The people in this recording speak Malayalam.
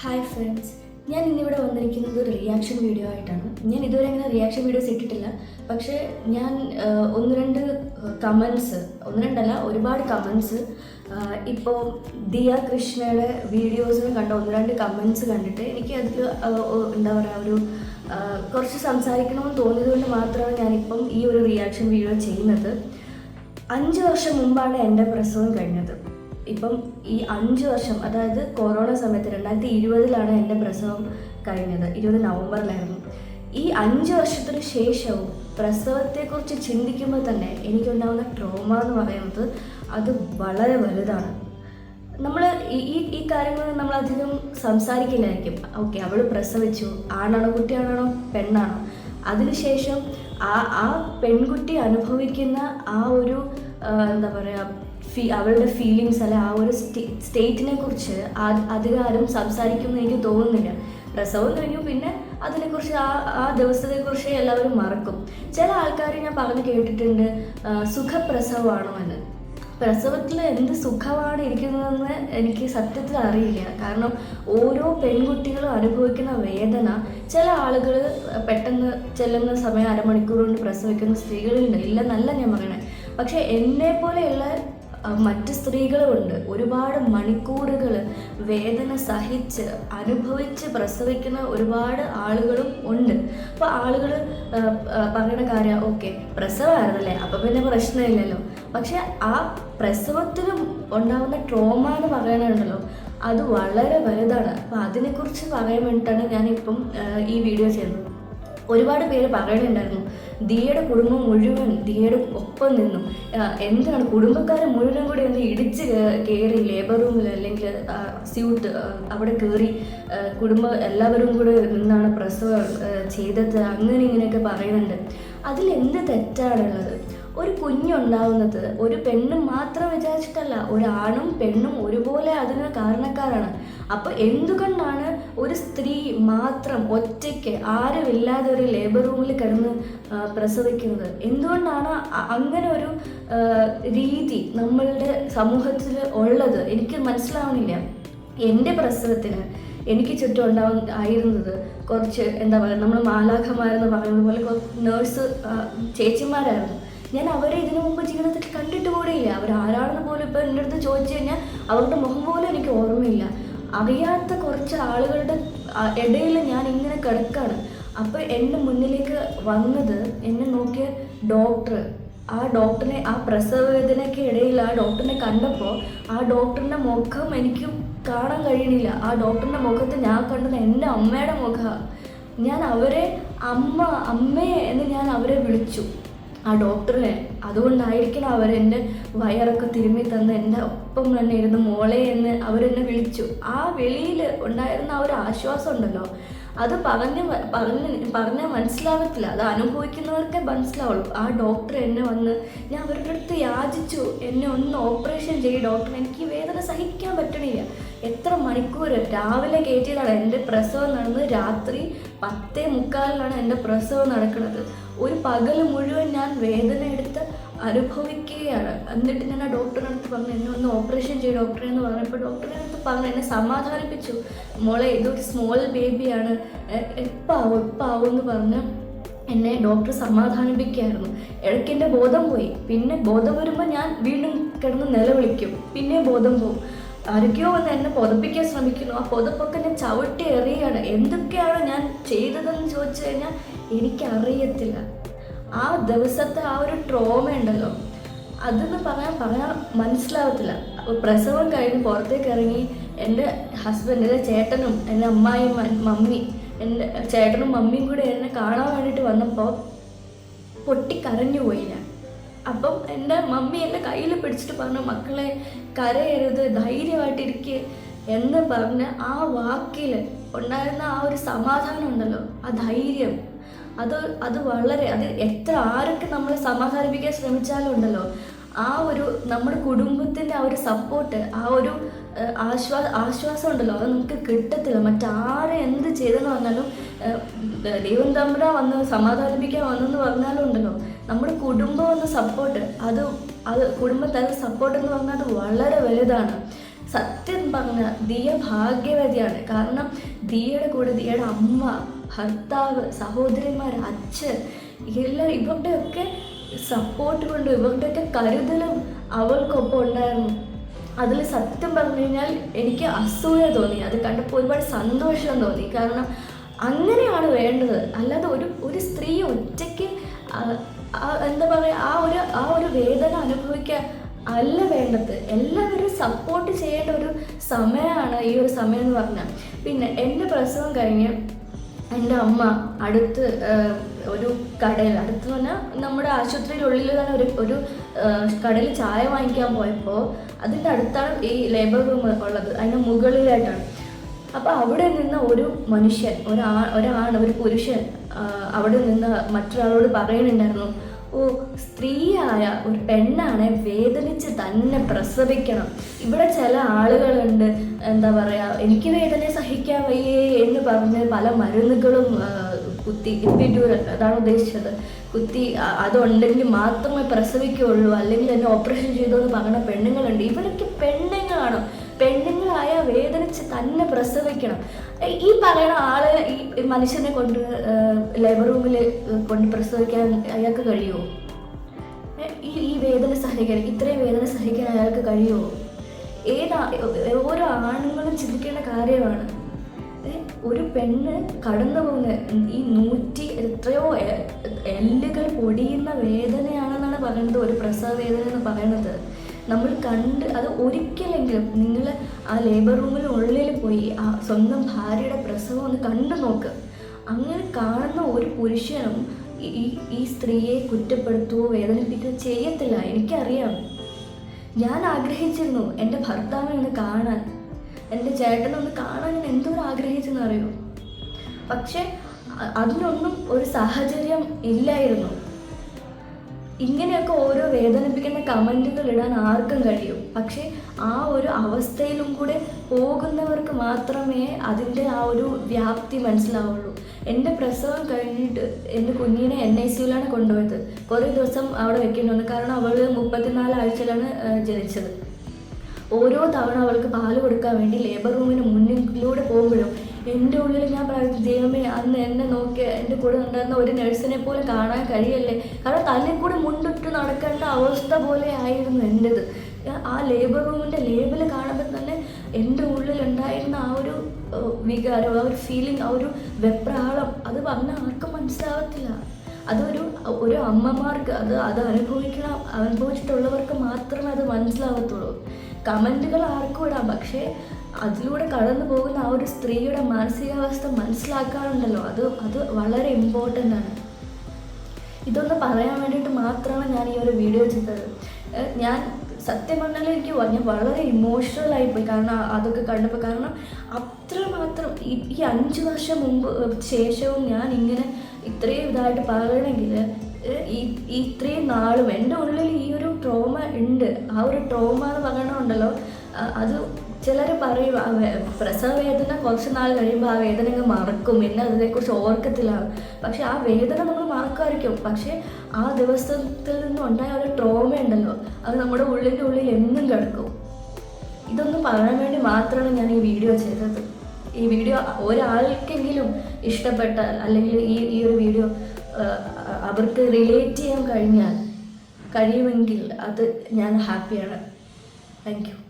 ഹായ് ഫ്രണ്ട്സ് ഞാൻ ഇന്നിവിടെ വന്നിരിക്കുന്നത് ഒരു റിയാക്ഷൻ വീഡിയോ ആയിട്ടാണ്. ഞാൻ ഇതുവരെ അങ്ങനെ റിയാക്ഷൻ വീഡിയോസ് ഇട്ടിട്ടില്ല. പക്ഷേ ഞാൻ ഒന്ന് രണ്ട് കമൻസ് ഒന്ന് രണ്ടല്ല ഒരുപാട് കമൻസ് ഇപ്പോൾ ദിയ കൃഷ്ണയുടെ വീഡിയോസിൽ കണ്ട. ഒന്ന് രണ്ട് കമൻസ് കണ്ടിട്ട് എനിക്ക് അതിൽ എന്താ പറയുക ഒരു കുറച്ച് സംസാരിക്കണമെന്ന് തോന്നിയത് കൊണ്ട് മാത്രമാണ് ഞാനിപ്പം ഈ ഒരു റിയാക്ഷൻ വീഡിയോ ചെയ്യുന്നത്. അഞ്ച് വർഷം മുമ്പാണ് എന്റെ പ്രസവം കഴിഞ്ഞത്. ഇപ്പം ഈ അഞ്ച് വർഷം അതായത് കൊറോണ സമയത്ത് രണ്ടായിരത്തി ഇരുപതിലാണ് എന്റെ പ്രസവം കഴിഞ്ഞത്. ഇരുപത് നവംബറിലായിരുന്നു. ഈ അഞ്ച് വർഷത്തിന് ശേഷവും പ്രസവത്തെക്കുറിച്ച് ചിന്തിക്കുമ്പോൾ തന്നെ എനിക്കുണ്ടാകുന്ന ട്രോമ എന്ന് പറയുന്നത് അത് വളരെ വലുതാണ്. നമ്മൾ ഈ ഈ- കാര്യങ്ങൾ നമ്മൾ അധികം സംസാരിക്കില്ലായിരിക്കും. ഓക്കെ അവൾ പ്രസവിച്ചു. ആണാണോ കുട്ടിയാണോ പെണ്ണാണോ? അതിനുശേഷം ആ ആ പെൺകുട്ടി അനുഭവിക്കുന്ന ആ ഒരു എന്താ പറയുക ഫീ അവളുടെ ഫീലിങ്സ് അല്ലെ ആ ഒരു സ്റ്റേറ്റിനെ കുറിച്ച് അധികം ആരും സംസാരിക്കുമെന്ന് എനിക്ക് തോന്നുന്നില്ല. പ്രസവം കഴിഞ്ഞു പിന്നെ അതിനെക്കുറിച്ച് ആ ആ ദിവസത്തെക്കുറിച്ച് എല്ലാവരും മറക്കും. ചില ആൾക്കാർ ഞാൻ പറഞ്ഞു കേട്ടിട്ടുണ്ട് സുഖപ്രസവമാണോ എന്ന് പ്രസവത്തിൽ എന്ത് സുഖമാണ് ഇരിക്കുന്നതെന്ന് എനിക്ക് സത്യത്തിൽ അറിയില്ല. കാരണം ഓരോ പെൺകുട്ടികളും അനുഭവിക്കുന്ന വേദന ചില ആളുകൾ പെട്ടെന്ന് ചെല്ലുന്ന സമയം അരമണിക്കൂർ കൊണ്ട് പ്രസവിക്കുന്ന സ്ത്രീകളുണ്ട് ഇല്ല നല്ല ഞാൻ പറയണേ. പക്ഷേ എന്നെ പോലെയുള്ള മറ്റ് സ്ത്രീകളുമുണ്ട്. ഒരുപാട് മണിക്കൂറുകൾ വേദന സഹിച്ച് അനുഭവിച്ച് പ്രസവിക്കുന്ന ഒരുപാട് ആളുകളും ഉണ്ട്. അപ്പോൾ ആളുകൾ പറയുന്ന കാര്യം ഓക്കെ പ്രസവമായിരുന്നല്ലേ? അപ്പോൾ പിന്നെ പ്രശ്നമില്ലല്ലോ. പക്ഷേ ആ പ്രസവത്തിലും ഉണ്ടാകുന്ന ട്രോമ എന്ന് പറയാനുണ്ടല്ലോ അത് വളരെ വലുതാണ്. അപ്പോൾ അതിനെക്കുറിച്ച് പറയാൻ വേണ്ടിയിട്ടാണ് ഞാനിപ്പം ഈ വീഡിയോ ചെയ്യുന്നത്. ഒരുപാട് പേര് പറയുന്നുണ്ടായിരുന്നു ദിയയുടെ കുടുംബം മുഴുവൻ ദിയയുടെ ഒപ്പം നിന്നും എന്താണ് കുടുംബക്കാരെ മുഴുവൻ കൂടി ഒന്ന് ഇടിച്ച് കയറി ലേബർ റൂമിൽ അല്ലെങ്കിൽ സ്യൂട്ട് അവിടെ കയറി കുടുംബം എല്ലാവരും കൂടെ നിന്നാണ് പ്രസവം ചെയ്തത്. അങ്ങനെ ഇങ്ങനെയൊക്കെ പറയുന്നുണ്ട്. അതിൽ എന്ത് തെറ്റാണുള്ളത്? ഒരു കുഞ്ഞുണ്ടാവുന്നത് ഒരു പെണ്ണ് മാത്രം വിചാരിച്ചിട്ടല്ല ഒരാണും പെണ്ണും ഒരുപോലെ അതിന് കാരണക്കാരാണ്. അപ്പോൾ എന്തുകൊണ്ടാണ് ഒരു സ്ത്രീ മാത്രം ഒറ്റയ്ക്ക് ആരുമില്ലാതെ ഒരു ലേബർ റൂമിൽ കിടന്ന് പ്രസവിക്കുന്നത്? എന്തുകൊണ്ടാണ് അങ്ങനെ ഒരു രീതി നമ്മളുടെ സമൂഹത്തിൽ ഉള്ളത്? എനിക്ക് മനസ്സിലാവുന്നില്ല. എന്റെ പ്രസവത്തിന് എനിക്ക് ചുറ്റും ഉണ്ടാവും ആയിരുന്നത് കുറച്ച് എന്താ പറയുക നമ്മൾ മാലാഖമാരെന്ന് പറയുന്നത് പോലെ നേഴ്സ് ചേച്ചിമാരായിരുന്നു. ഞാൻ അവരെ ഇതിനു മുമ്പ് ജീവിതത്തിൽ കണ്ടിട്ട് കൂടെയില്ല. അവർ ആരാണെന്ന് പോലും ഇപ്പോൾ എന്റെ അടുത്ത് ചോദിച്ചു കഴിഞ്ഞാൽ അവരുടെ മുഖം പോലും എനിക്ക് ഓർമ്മയില്ല. അറിയാത്ത കുറച്ച് ആളുകളുടെ ഇടയിൽ ഞാൻ ഇങ്ങനെ കിടക്കാണ്. അപ്പോൾ എന്റെ മുന്നിലേക്ക് വന്നത് എന്നെ നോക്കിയ ഡോക്ടർ ആ ഡോക്ടറിനെ ആ പ്രസവവേദനയ്ക്ക് ഇടയിൽ ആ ഡോക്ടറിനെ കണ്ടപ്പോൾ ആ ഡോക്ടറിന്റെ മുഖം എനിക്ക് കാണാൻ കഴിയണില്ല. ആ ഡോക്ടറിന്റെ മുഖത്ത് ഞാൻ കണ്ടത് എന്റെ അമ്മയുടെ മുഖമാണ് ഞാൻ അവരെ അമ്മ അമ്മയെ എന്ന് ഞാൻ അവരെ വിളിച്ചു. ആ ഡോക്ടറിനെ അതുകൊണ്ടായിരിക്കണം അവരെന്റെ വയറൊക്കെ തിരുമ്മി തന്ന് എന്റെ ഒപ്പം തന്നെ ഇരുന്ന് മോളെ എന്ന് അവരെന്നെ വിളിച്ചു. ആ വെളിയിൽ ഉണ്ടായിരുന്ന ആ ഒരു ആശ്വാസം ഉണ്ടല്ലോ. അത് പറഞ്ഞ് പറഞ്ഞ് പറഞ്ഞാൽ മനസ്സിലാകത്തില്ല അത് അനുഭവിക്കുന്നവർക്കേ മനസ്സിലാവുള്ളൂ. ആ ഡോക്ടർ എന്നെ വന്ന് ഞാൻ അവരുടെ അടുത്ത് യാചിച്ചു. എന്നെ ഒന്ന് ഓപ്പറേഷൻ ചെയ്യും ഡോക്ടർ എനിക്ക് വേദന സഹിക്കാൻ പറ്റണില്ല. എത്ര മണിക്കൂർ രാവിലെ കയറ്റിയതാണ് എന്റെ പ്രസവം നടന്നത് രാത്രി പത്തേ മുക്കാലിലാണ് എന്റെ പ്രസവം നടക്കുന്നത്. ഒരു പകൽ മുഴുവൻ ഞാൻ വേദന എടുത്ത് അനുഭവിക്കുകയാണ്. എന്നിട്ട് ഞാൻ ആ ഡോക്ടറിന്റെ അടുത്ത് പറഞ്ഞു എന്നെ ഒന്ന് ഓപ്പറേഷൻ ചെയ്യും ഡോക്ടറെ എന്ന് പറഞ്ഞപ്പോൾ ഡോക്ടറിന്റെ അടുത്ത് പറഞ്ഞു എന്നെ സമാധാനിപ്പിച്ചു. മോളെ ഇതൊരു സ്മോൾ ബേബിയാണ് എപ്പോൾ ആവും എപ്പോൾ ആവും എന്ന് പറഞ്ഞ് എന്നെ ഡോക്ടർ സമാധാനിപ്പിക്കുകയായിരുന്നു. ഇടയ്ക്ക് എന്റെ ബോധം പോയി. പിന്നെ ബോധം വരുമ്പോൾ ഞാൻ വീണ്ടും കിടന്ന് നിലവിളിക്കും. പിന്നെ ബോധം പോകും ആരൊക്കെയോ വന്ന് എന്നെ പുതപ്പിക്കാൻ ശ്രമിക്കുന്നു. ആ പുതപ്പൊക്കെ ഞാൻ ചവിട്ടി എറിയുകയാണ്. എന്തൊക്കെയാണ് ഞാൻ ചെയ്തതെന്ന് ചോദിച്ചു കഴിഞ്ഞാൽ എനിക്കറിയത്തില്ല. ആ ദിവസത്തെ ആ ഒരു ട്രോമ ഉണ്ടല്ലോ. അതെന്ന് പറയാൻ പറയാൻ മനസ്സിലാവത്തില്ല. പ്രസവം കഴിഞ്ഞ് പുറത്തേക്ക് ഇറങ്ങി എന്റെ ഹസ്ബൻഡ് എന്റെ ചേട്ടനും എന്റെ അമ്മായും മമ്മി എന്റെ ചേട്ടനും മമ്മിയും കൂടെ എന്നെ കാണാൻ വേണ്ടിയിട്ട് വന്നപ്പോൾ പൊട്ടിക്കരഞ്ഞു പോയി ഞാൻ. അപ്പം എന്റെ മമ്മി എന്റെ കയ്യിൽ പിടിച്ചിട്ട് പറഞ്ഞു മക്കളെ കരയരുത് ധൈര്യമായിട്ടിരിക്കുക എന്ന് പറഞ്ഞ ആ വാക്കിൽ ഉണ്ടായിരുന്ന ആ ഒരു സമാധാനം ഉണ്ടല്ലോ ആ ധൈര്യം. അത് അത് വളരെ അത് എത്ര ആരൊക്കെ നമ്മൾ സമാധാനിപ്പിക്കാൻ ശ്രമിച്ചാലും ഉണ്ടല്ലോ. ആ ഒരു നമ്മുടെ കുടുംബത്തിന്റെ ആ ഒരു സപ്പോർട്ട് ആ ഒരു ആശ്വാ ആശ്വാസം ഉണ്ടല്ലോ. അത് നമുക്ക് കിട്ടത്തില്ല. മറ്റാരെ എന്ത് ചെയ്തെന്ന് പറഞ്ഞാലും ദൈവം തമ്പ്ര വന്ന് സമാധാനിപ്പിക്കാൻ വന്നെന്ന് പറഞ്ഞാലും ഉണ്ടല്ലോ. നമ്മുടെ കുടുംബം എന്ന സപ്പോർട്ട് അത് അത് കുടുംബം തരുന്ന സപ്പോർട്ട് എന്ന് പറഞ്ഞാൽ അത് വളരെ വലുതാണ്. സത്യം പറഞ്ഞ ദിയ ഭാഗ്യവതിയാണ്. കാരണം ദിയയുടെ കൂടെ ദിയയുടെ അമ്മ ഭർത്താവ് സഹോദരിമാർ അച്ഛൻ എല്ലാവരും ഇവരുടെയൊക്കെ സപ്പോർട്ട് കൊണ്ടും ഇവരുടെയൊക്കെ കരുതലും അവൾക്കൊപ്പം ഉണ്ടായിരുന്നു. അതിൽ സത്യം പറഞ്ഞു കഴിഞ്ഞാൽ എനിക്ക് അസൂയ തോന്നി. അത് കണ്ടപ്പോൾ ഒരുപാട് സന്തോഷം തോന്നി. കാരണം അങ്ങനെയാണ് വേണ്ടത്. അല്ലാതെ ഒരു ഒരു സ്ത്രീ ഒറ്റയ്ക്ക് എന്താ പറയുക ആ ഒരു ആ ഒരു വേദന അനുഭവിക്കാൻ അല്ല വേണ്ടത്. എല്ലാവരും സപ്പോർട്ട് ചെയ്യേണ്ട ഒരു സമയമാണ് ഈ ഒരു സമയം എന്ന് പറഞ്ഞാൽ. പിന്നെ എന്റെ പ്രസവം കഴിഞ്ഞ് എന്റെ അമ്മ അടുത്ത് ഒരു കടയിൽ അടുത്ത് പറഞ്ഞാൽ നമ്മുടെ ആശുപത്രിയിലുള്ളിൽ തന്നെ ഒരു ഒരു കടയിൽ ചായ വാങ്ങിക്കാൻ പോയപ്പോൾ അതിന്റെ അടുത്താണ് ഈ ലേബർ റൂം ഉള്ളത് അതിന്റെ മുകളിലായിട്ടാണ്. അപ്പോൾ അവിടെ നിന്ന് ഒരു മനുഷ്യൻ ഒരാ ഒരാണ് ഒരു പുരുഷൻ അവിടെ നിന്ന് മറ്റൊരാളോട് പറയുന്നുണ്ടായിരുന്നു ഓ സ്ത്രീയായ ഒരു പെണ്ണാണ് വേദനിച്ച് തന്നെ പ്രസവിക്കണം. ഇവിടെ ചില ആളുകളുണ്ട് എന്താ പറയുക എനിക്ക് വേദന സഹിക്കാൻ വയ്യേ എന്ന് പറഞ്ഞ് പല മരുന്നുകളും കുത്തി എപ്പിഡ്യൂറൽ അതാണ് ഉദ്ദേശിച്ചത്. കുത്തി അതുണ്ടെങ്കിൽ മാത്രമേ പ്രസവിക്കുകയുള്ളൂ അല്ലെങ്കിൽ എന്നെ ഓപ്പറേഷൻ ചെയ്തു എന്ന് പറയുന്ന പെണ്ണുങ്ങളുണ്ട്. ഇവരൊക്കെ പെണ്ണുങ്ങളാണോ? പെണ്ണുങ്ങളായ വേദനിച്ച് തന്നെ പ്രസവിക്കണം. ഈ പറയുന്ന ആൾ ഈ മനുഷ്യനെ കൊണ്ട് ലേബർ റൂമിൽ കൊണ്ട് പ്രസവിക്കാൻ അയാൾക്ക് കഴിയുമോ ഈ ഈ വേദന സഹിക്കാൻ ഇത്രയും വേദന സഹിക്കാൻ അയാൾക്ക് കഴിയുമോ ഏതാ ഓരോ ആണുങ്ങളും ചിന്തിക്കേണ്ട കാര്യമാണ്. ഒരു പെണ്ണ് കടന്നു പോകുന്ന ഈ നൂറ്റി എത്രയോ എല്ലുകൾ പൊടിയുന്ന വേദനയാണെന്നാണ് പറയുന്നത് ഒരു പ്രസവ വേദന എന്ന് പറയുന്നത്. നമ്മൾ കണ്ട് അത് ഒരിക്കലെങ്കിലും നിങ്ങൾ ആ ലേബർ റൂമിൽ ഉള്ളിൽ പോയി ആ സ്വന്തം ഭാര്യയുടെ പ്രസവം ഒന്ന് കണ്ടു നോക്ക്. അങ്ങനെ കാണുന്ന ഒരു പുരുഷനും ഈ- ഈ സ്ത്രീയെ കുറ്റപ്പെടുത്തുകയോ വേദനിപ്പിക്കുകയോ ചെയ്യത്തില്ല. എനിക്കറിയാം. ഞാൻ ആഗ്രഹിച്ചിരുന്നു എന്റെ ഭർത്താവിനെ ഒന്ന് കാണാൻ. എന്റെ ചേട്ടനെ ഒന്ന് കാണാൻ ഞാൻ എന്തോ ആഗ്രഹിച്ചെന്ന് അറിയോ? പക്ഷേ അതിനൊന്നും ഒരു സാഹചര്യം ഇല്ലായിരുന്നു. ഇങ്ങനെയൊക്കെ ഓരോ വേദനിപ്പിക്കുന്ന കമന്റുകൾ ഇടാൻ ആർക്കും കഴിയും. പക്ഷേ ആ ഒരു അവസ്ഥയിലും കൂടെ പോകുന്നവർക്ക് മാത്രമേ അതിന്റെ ആ ഒരു വ്യാപ്തി മനസ്സിലാവുള്ളൂ. എന്റെ പ്രസവം കഴിഞ്ഞിട്ട് എന്റെ കുഞ്ഞിനെ എൻ ഐ സിയിലാണ് കൊണ്ടുപോയത്. കുറേ ദിവസം അവിടെ വെക്കേണ്ടി വന്നു കാരണം അവൾ മുപ്പത്തിനാല് ആഴ്ചയിലാണ് ജനിച്ചത്. ഓരോ തവണ അവൾക്ക് പാൽ കൊടുക്കാൻ വേണ്ടി ലേബർ റൂമിന് മുന്നിലൂടെ പോകുമ്പോഴും എന്റെ ഉള്ളിൽ ഞാൻ പ്രാർത്ഥിച്ചു ദൈവമേ അന്ന് എന്നെ നോക്കി എന്റെ കൂടെ ഉണ്ടായിരുന്ന ഒരു നഴ്സിനെ പോലും കാണാൻ കഴിയല്ലേ? കാരണം തന്നെ കൂടെ മുണ്ടിട്ട് നടക്കേണ്ട അവസ്ഥ പോലെ ആയിരുന്നു എന്റെത് ആ ലേബർ റൂമിന്റെ ലേബിൾ കാണുമ്പോൾ തന്നെ എന്റെ ഉള്ളിൽ ഉണ്ടായിരുന്ന ആ ഒരു വികാരം ആ ഒരു ഫീലിംഗ് ആ ഒരു വെപ്രാളം അത് പറഞ്ഞാൽ ആർക്കും മനസ്സിലാവത്തില്ല. അതൊരു ഒരു അമ്മമാർക്ക് അത് അത് അനുഭവിക്കണം അനുഭവിച്ചിട്ടുള്ളവർക്ക് മാത്രമേ അത് മനസ്സിലാവത്തുള്ളൂ. കമന്റുകൾ ആർക്കും ഇടാം. പക്ഷേ അതിലൂടെ കടന്നു പോകുന്ന ആ ഒരു സ്ത്രീയുടെ മാനസികാവസ്ഥ മനസ്സിലാക്കാറുണ്ടല്ലോ. അത് അത് വളരെ ഇമ്പോർട്ടന്റ് ആണ്. ഇതൊന്ന് പറയാൻ വേണ്ടിയിട്ട് മാത്രമാണ് ഞാൻ ഈ ഒരു വീഡിയോ ചെയ്തത്. ഞാൻ സത്യം പറഞ്ഞാൽ എനിക്ക് ഞാൻ വളരെ ഇമോഷണൽ ആയിപ്പോയി. കാരണം അതൊക്കെ കണ്ടപ്പോൾ. കാരണം അത്രമാത്രം ഈ അഞ്ച് വർഷം മുമ്പ് ശേഷവും ഞാൻ ഇങ്ങനെ ഇത്രയും ഇതായിട്ട് പറയണമെങ്കിൽ ഈ ഇത്രയും നാളും എന്റെ ഉള്ളിൽ ഈ ഒരു ട്രോമ ഉണ്ട്. ആ ഒരു ട്രോമ എന്ന് പറയണമുണ്ടല്ലോ അത് ചിലർ പറയും പ്രസവ വേദന കുറച്ച് നാൾ കഴിയുമ്പോൾ ആ വേദന അങ്ങ് മറക്കും. പിന്നെ അതിനെക്കുറിച്ച് ഓർക്കത്തില്ല. പക്ഷെ ആ വേദന നമ്മൾ മറക്കുമായിരിക്കും. പക്ഷെ ആ ദിവസത്തിൽ നിന്നും ഉണ്ടായ ഒരു ട്രോമ ഉണ്ടല്ലോ. അത് നമ്മുടെ ഉള്ളിന്റെ ഉള്ളിൽ എന്നും കിടക്കും. ഇതൊന്നും പറയാൻ വേണ്ടി മാത്രമാണ് ഞാൻ ഈ വീഡിയോ ചെയ്തത്. ഈ വീഡിയോ ഒരാൾക്കെങ്കിലും ഇഷ്ടപ്പെട്ട അല്ലെങ്കിൽ ഈ ഈ ഒരു വീഡിയോ അവർക്ക് റിലേറ്റ് ചെയ്യാൻ കഴിഞ്ഞാൽ കഴിയുമെങ്കിൽ അത് ഞാൻ ഹാപ്പിയാണ് താങ്ക് യു